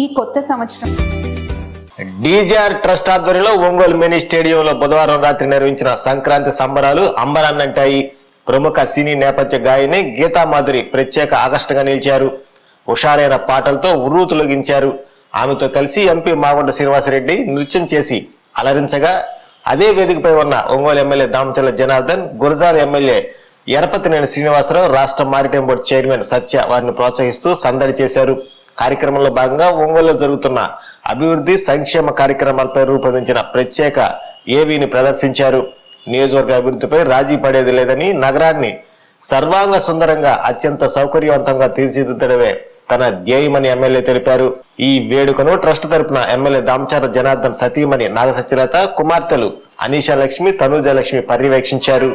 ఈ కొత్త సంవత్సరం డీజీఆర్ ట్రస్ట్ ఆధ్వర్యంలో ఒంగోలు మినీ స్టేడియంలో బుధవారం రాత్రి నిర్వహించిన సంక్రాంతి సంబరాలు అంబరాన్నంటాయి. ప్రముఖ సినీ నేపథ్య గాయని గీతా మాధురి ప్రత్యేక ఆకర్షణగా నిలిచారు. హుషారైన పాటలతో ఉర్రూతులగించారు ఆమెతో కలిసి ఎంపీ మాగుంట శ్రీనివాసరెడ్డి నృత్యం చేసి అలరించగా అదే వేదికపై ఉన్న ఒంగోలు ఎమ్మెల్యే దామచల్ల జనార్దన్ గురజాల ఎమ్మెల్యే ఎరపతినేని శ్రీనివాసరావు రాష్ట్ర మారిటైమ్ బోర్డు చైర్మన్ సత్య వారిని ప్రోత్సహిస్తూ సందడి చేశారు. కార్యక్రమంలో భాగంగా ఒంగోలులో జరుగుతున్న అభివృద్ధి సంక్షేమ కార్యక్రమాలపై రూపొందించిన ప్రత్యేక ఏవీని ప్రదర్శించారు. నియోజకవర్గ అభివృద్ధిపై రాజీ పడేది లేదని నగరాన్ని సర్వాంగ సుందరంగా అత్యంత సౌకర్యవంతంగా తీర్చిదిద్దడమే తన ధ్యేయమని ఎమ్మెల్యే తెలిపారు. ఈ వేడుకను ట్రస్ట్ తరపున ఎమ్మెల్యే దామచార జనార్దన్ సతీమణి నాగసత్యలత కుమార్తెలు అనీషా లక్ష్మి తనూజ లక్ష్మి పర్యవేక్షించారు.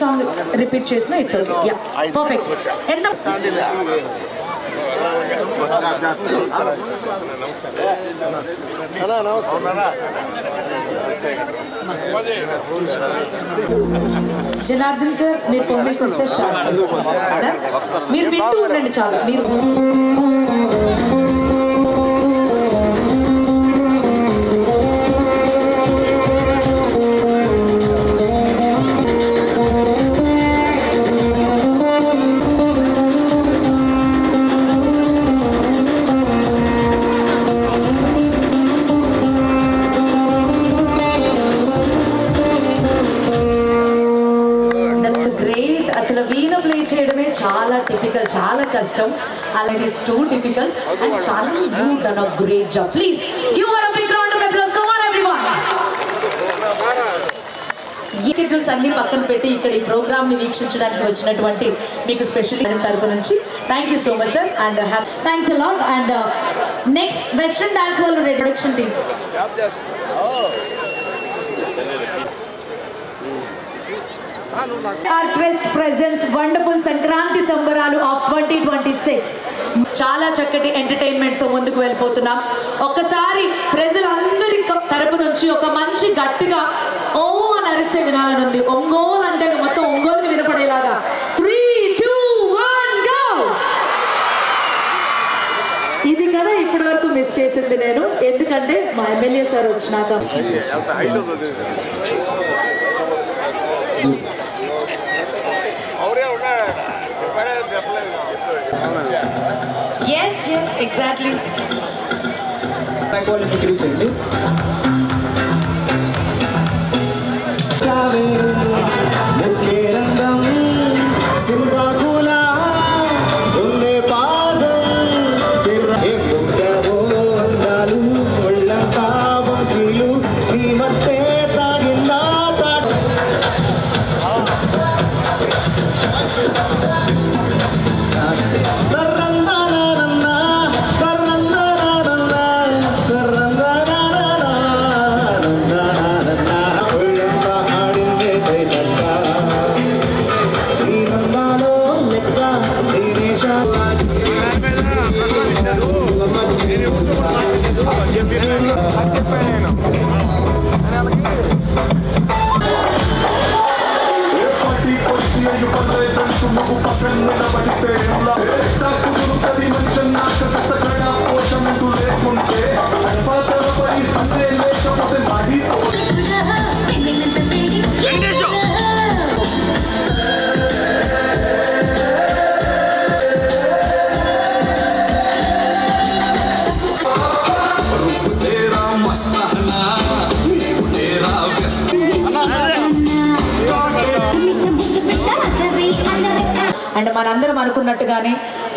సాంగ్ రిపీట్ చేసిన ఇట్స్ ఓకే యా పర్ఫెక్ట్ ఎంత? జనార్దన్ సార్ మీరు పర్మిషన్ ఇస్తే స్టార్ట్ చేస్తారు మీరు వింటూ ఉండండి చాలా. మీరు టిపికల్ చాలా కష్టం. అలాగే ఇట్స్ టూ డిఫికల్ట్ అండ్ చాలా you done a great job please give her a big round of applause come on everyone ఈ షెడ్యూల్స్ అన్ని పక్కన పెట్టి ఇక్కడ ఈ ప్రోగ్రామ్ని వీక్షించడానికి వచ్చినటువంటి మీకు స్పెషల్ తరపు నుంచి thank you so much sir and thanks a lot and next western dance వాళ్ళు reduction team are pressed presence wonderful Sankranti సంబరాలు ఆఫ్ ట్వంటీ ట్వంటీ సిక్స్ చాలా చక్కటి ఎంటర్టైన్మెంట్తో ముందుకు వెళ్ళిపోతున్నాం. ఒక్కసారి ప్రజలందరి తరపు నుంచి ఒక మంచి గట్టిగా ఓ అని అరిస్తే వినాలనుంది. ఒంగోలు అంటే మొత్తం ఒంగోలుని వినపడేలాగా. త్రీ టూ వన్ గో ఇది కదా ఇప్పటి వరకు మిస్ చేసింది నేను. ఎందుకంటే మా ఎమ్మెల్యే సార్ వచ్చినాక. ఎస్ ఎస్ ఎగ్జాక్ట్లీ వాళ్ళు ఇంక్రీస్ అండి Like different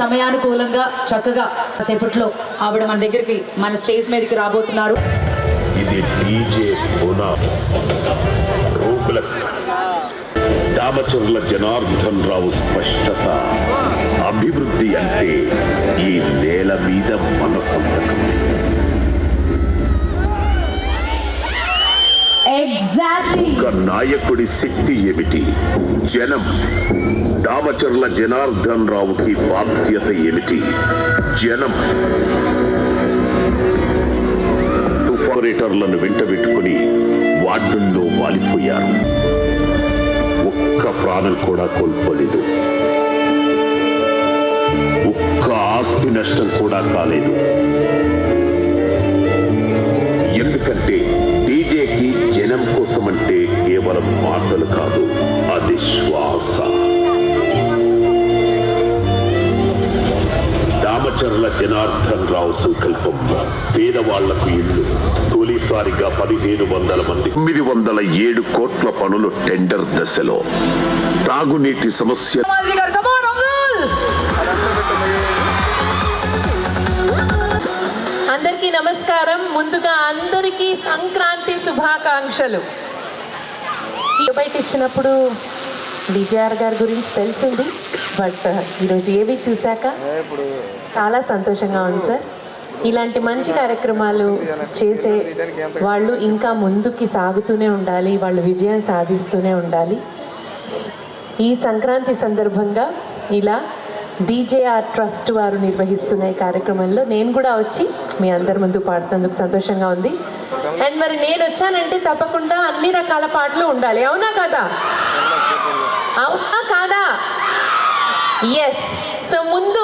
సమయానుకూలంగా చక్కగా సేపట్లో ఆవిడ మన దగ్గరికి మన స్టేజ్ మీదకి రాబోతున్నారు. ఇది డీజే దామచర్ల జనార్దన్ రావు స్పష్టత. అభివృద్ధి అంటే ఈ నేల మీద మన సంతకం ఎగ్జాక్ట్లీ ఒక నాయకుడి శక్తి ఏమిటి? జనం. దామచర్ల జనార్దన్ రావుకి బాధ్యత ఏమిటి? జనం. తుఫారేటర్లను వెంటబెట్టుకుని వార్డుల్లో వాలిపోయారు. ఒక్క ప్రాణం కూడా కోల్పోలేదు. ఒక్క ఆస్తి నష్టం కూడా కాలేదు. ఎందుకంటే డీజేకి జనం కోసమంటే కేవలం మాటలు కాదు అది శ్వాస. దామచర్ల జనార్దన్ రావు సంకల్పం. పేదవాళ్ళకు ఇల్లు తొలిసారిగా పదిహేను వందల మంది. తొమ్మిది వందల ఏడు కోట్ల పనులు టెండర్ దశలో. తాగునీటి సమస్య అందరికీ నమస్కారం. ముందుగా అందరికీ సంక్రాంతి శుభాకాంక్షలు. బయట ఇచ్చినప్పుడు విజయార్ గారి గురించి తెలిసింది. బట్ uh, ఈరోజు ఏవి చూశాక చాలా సంతోషంగా ఉంది సార్ ఇలాంటి మంచి కార్యక్రమాలు చేసే వాళ్ళు ఇంకా ముందుకి సాగుతూనే ఉండాలి వాళ్ళు విజయం సాధిస్తూనే ఉండాలి. ఈ సంక్రాంతి సందర్భంగా ఇలా డీజేఆర్ ట్రస్ట్ వారు నిర్వహిస్తున్న ఈ కార్యక్రమంలో నేను కూడా వచ్చి మీ అందరి ముందు పాడుతున్నందుకు సంతోషంగా ఉంది. అండ్ మరి నేను వచ్చానంటే తప్పకుండా అన్ని రకాల పాటలు ఉండాలి అవునా కదా? అవునా కాదా ఎస్ సో ముందు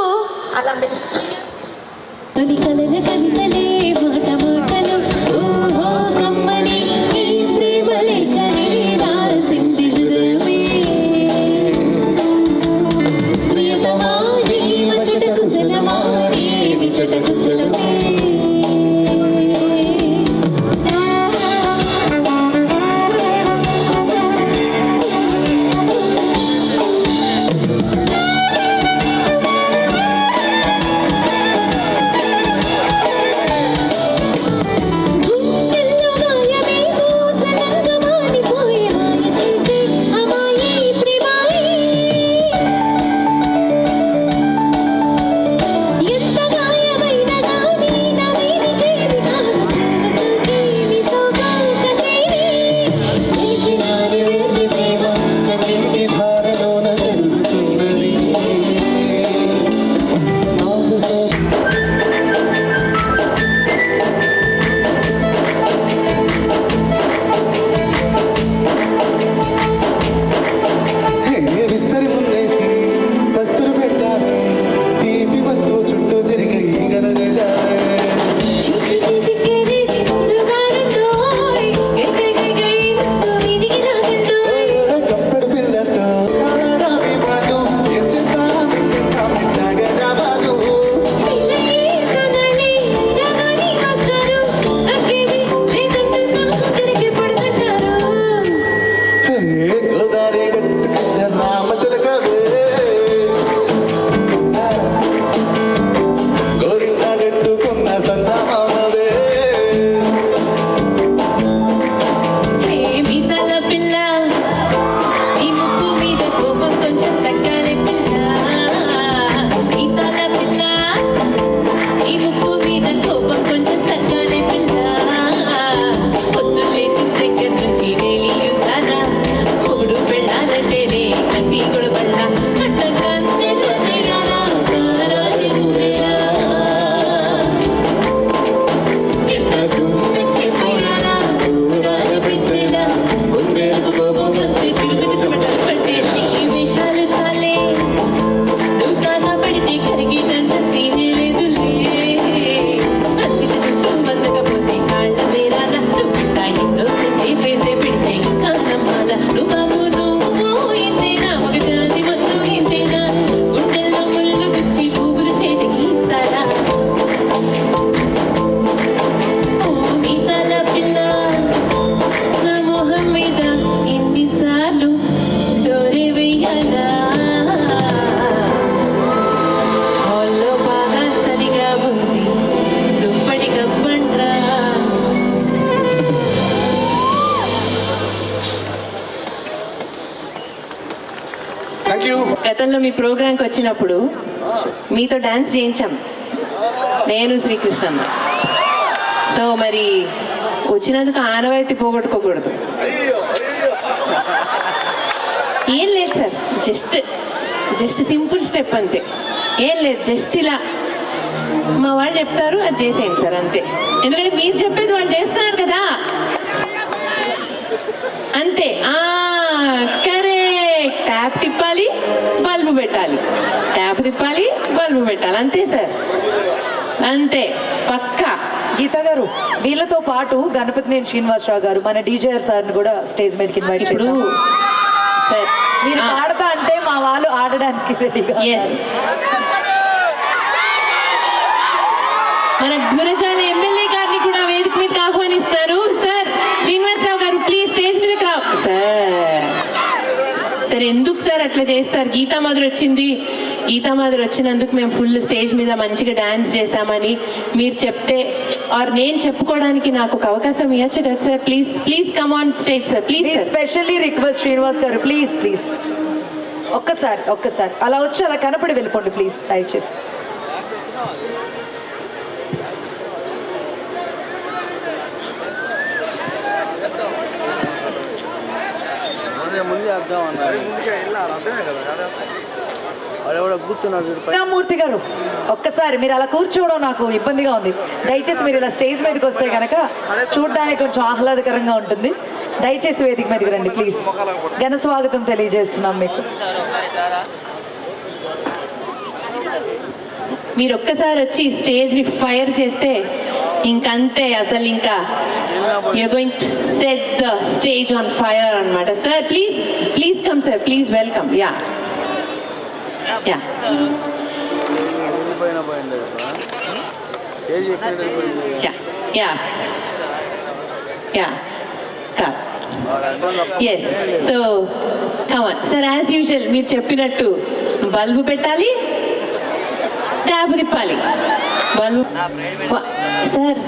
గతంలో మీ ప్రోగ్రాంకి వచ్చినప్పుడు మీతో డాన్స్ చేయించాం. నేను శ్రీకృష్ణమ్మ. సో మరి వచ్చినందుకు ఆనవాయితీ పోగొట్టుకోకూడదు. ఏం లేదు sir just just simple step అంతే. ఏం లేదు జస్ట్ ఇలా మా వాళ్ళు చెప్తారు అది చేసేయండి సార్ అంతే. ఎందుకంటే మీరు చెప్పేది వాళ్ళు చేస్తున్నారు కదా. అంతే. ఆ ట్యాప్ తిప్పాలి బల్బు పెట్టాలి. ట్యాప్ తిప్పాలి బల్బు పెట్టాలి. అంతే సార్. అంతే. పక్కా. గీత గారు వీళ్ళతో పాటు గణపతి నేను శ్రీనివాసరావు గారు మన డీజేఆర్ సార్ని కూడా స్టేజ్ మీదకి ఇన్వైట్ ఇప్పుడు చేద్దాం. సార్ మీరు ఆడతా అంటే మా వాళ్ళు ఆడడానికి రెడీగా ఎస్ మన గురజాల ఎమ్మెల్యే గారిని కూడా వేదిక మీదకి ఆహ్వానిస్తారు. సార్ శ్రీనివాసరావు గారు ప్లీజ్ స్టేజ్ మీదకి రా. సార్. సార్ ఎందుకు సార్ అట్లా చేస్తారు? గీతా మాధురి వచ్చింది. గీతా మాధురి వచ్చినందుకు మేము ఫుల్ స్టేజ్ మీద మంచిగా డాన్స్ చేశామని మీరు చెప్తే ఆర్ నేను చెప్పుకోవడానికి నాకు ఒక అవకాశం ఇవ్వచ్చు కదా sir? Please please come on stage sir please specially request Srinivas garu please please ఒక్కసారి ఒక్కసారి. అలా వచ్చి అలా కనపడి వెళ్ళిపోండి ప్లీజ్ దయచేసి. మూర్తి గారు ఒక్కసారి మీరు అలా కూర్చోవడం నాకు ఇబ్బందిగా ఉంది. దయచేసి మీరు ఇలా స్టేజ్ మీదకి వస్తే కనుక చూడడానికి కొంచెం ఆహ్లాదకరంగా ఉంటుంది. దయచేసి వేదిక మీదకి రండి ప్లీజ్. ఘన స్వాగతం తెలియజేస్తున్నాం మీకు. మీరు ఒక్కసారి వచ్చి స్టేజ్ని ఫైర్ చేస్తే ఇంకంతే అసలు ఇంకా. You're going to set the stage on fire అనమాట sir please please come sir please welcome ya ya ya ya ya yes so come on sir as usual మీరు చెప్పినట్టు బల్బు పెట్టాలి ట్యాబ్ తిప్పాలి. బల్బు సార్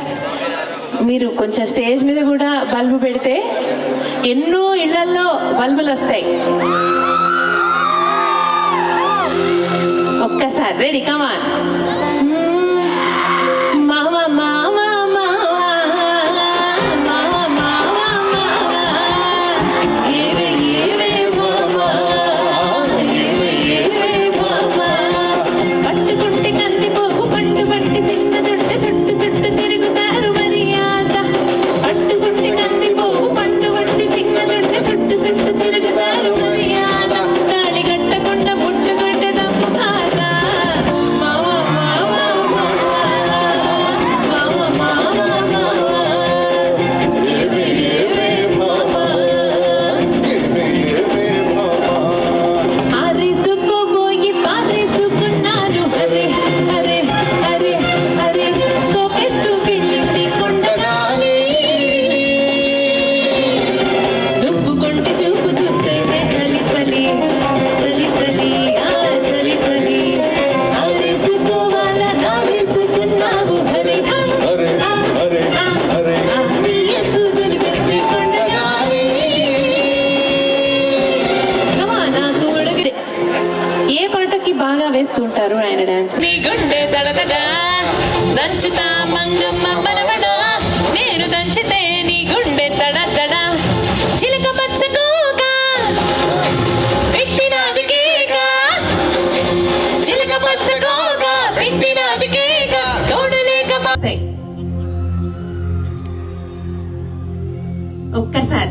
మీరు కొంచెం stage మీద కూడా bulb పెడితే ఎన్నో ఇళ్ళల్లో బల్బులు వస్తాయి. ఒక్కసారి రెడీ కమాన్ మామ.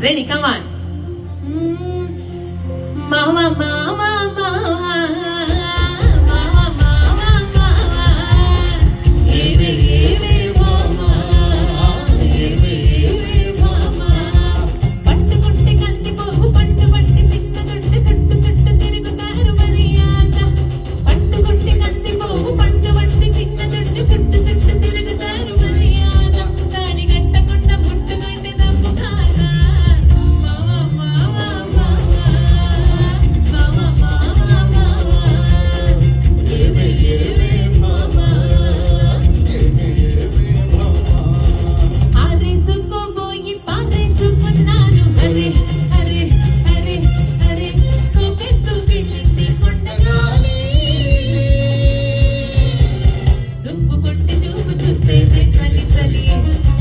ఒక్కసారి రెడీ కమాన్ चुप चुस्ते में चली चली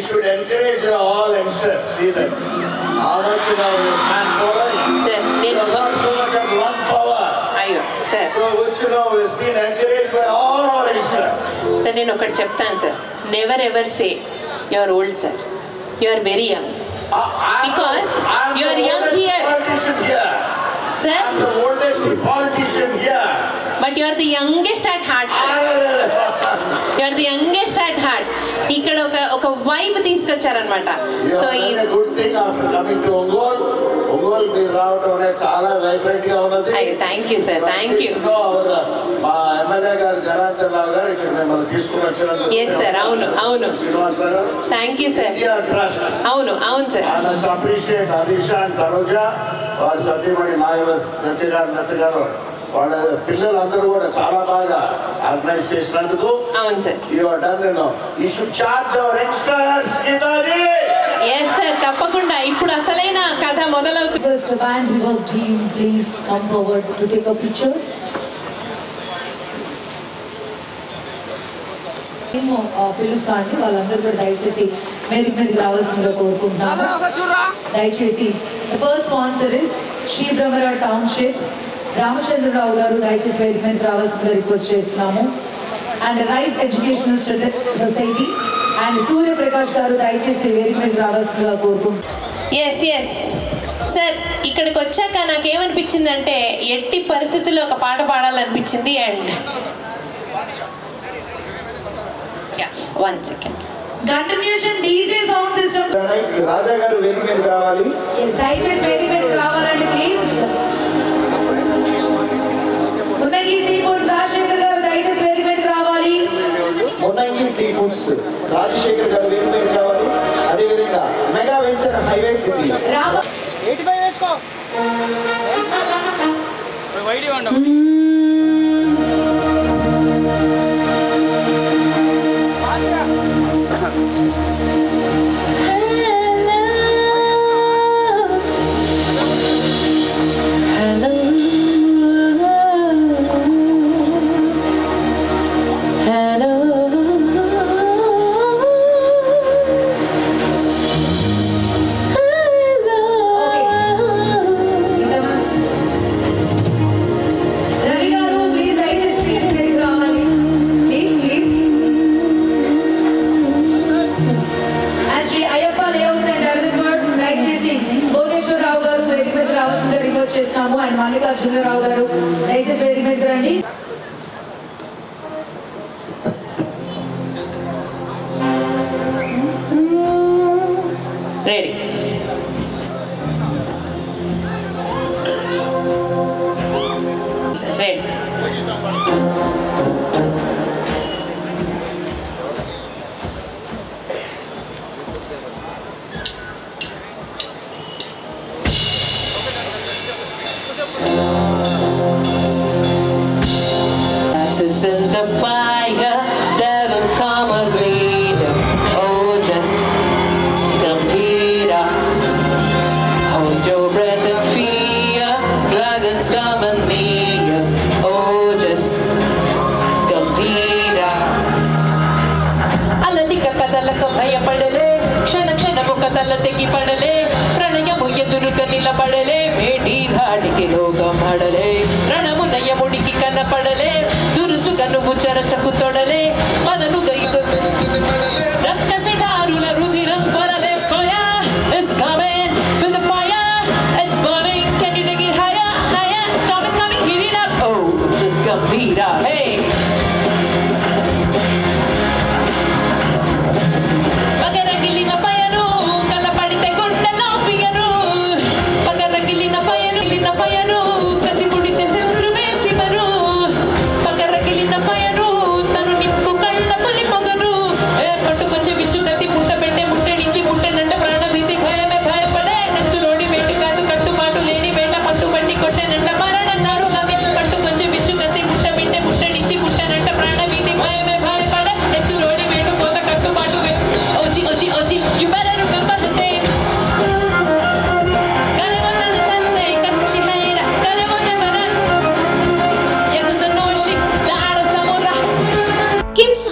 You should encourage all youngsters. See them. How much now you fan following? Sir, You they- have got so much of one power. అయ్యో sir So which now is being encouraged by all our youngsters. Sir నేను ఒకటి చెప్తాను sir never ever say you are old sir you are very young I- I'm Because the- I'm you the are young oldest here. Politician here. Sir I'm the oldest politician here. But you are the youngest at heart sir you are the youngest at heart ఇక్కడ ఒక ఒక vibe తీసుకొచ్చారనమాట so ఈ thank you sir thank you Yes, sir. అవును, అవును. Thank you sir అవును అవును sir Satyamani నాగల సత్య గారు గారు వాళ్ళ పిల్లలందరూ కూడా చాలా బాగా ఆర్గనైజ్ చేసినందుకు అవును sir. You done should charge our youngsters తప్పకుండా. ఇప్పుడు అసలైన కథ మొదలవుతుంది Request the band rework team, please come forward to take a picture. మేము పిలుస్తా అండి వాళ్ళందరూ కూడా దయచేసి మెరుగు మెరుగు రావాల్సిందిగా కోరుకుంటున్నాము. దయచేసి first sponsor is Shri Bhramara township Ramachandrarao గారు దయచేసి వేదిక మీదకి రావాల్సిందిగా రిక్వెస్ట్ చేస్తున్నాము. And rice educational society and Suryaprakash garu దయచేసి వేదిక మీదకి రావాల్సిందిగా ఎస్ సార్ ఇక్కడికి వచ్చాక నాకేమనిపించిందంటే ఎట్టి పరిస్థితుల్లో ఒక పాట పాడాలనిపించింది and one second continuation DJ sound system Raja garu వేదిక మీద రావాలి. దయచేసి వేదిక రావాలండి ప్లీజ్ ఉన్నగి సీ ఫుడ్స్ రాజశేఖర్ గారు దయచేసి వేదిక మీదకి రావాలి. మున్నంగి సీ ఫుడ్స్ రాజశేఖర్ గారు వేరు మీద కావాలి అదేవిధంగా mega venture highway city. Rama Ravi Bye. दर्शकोड़े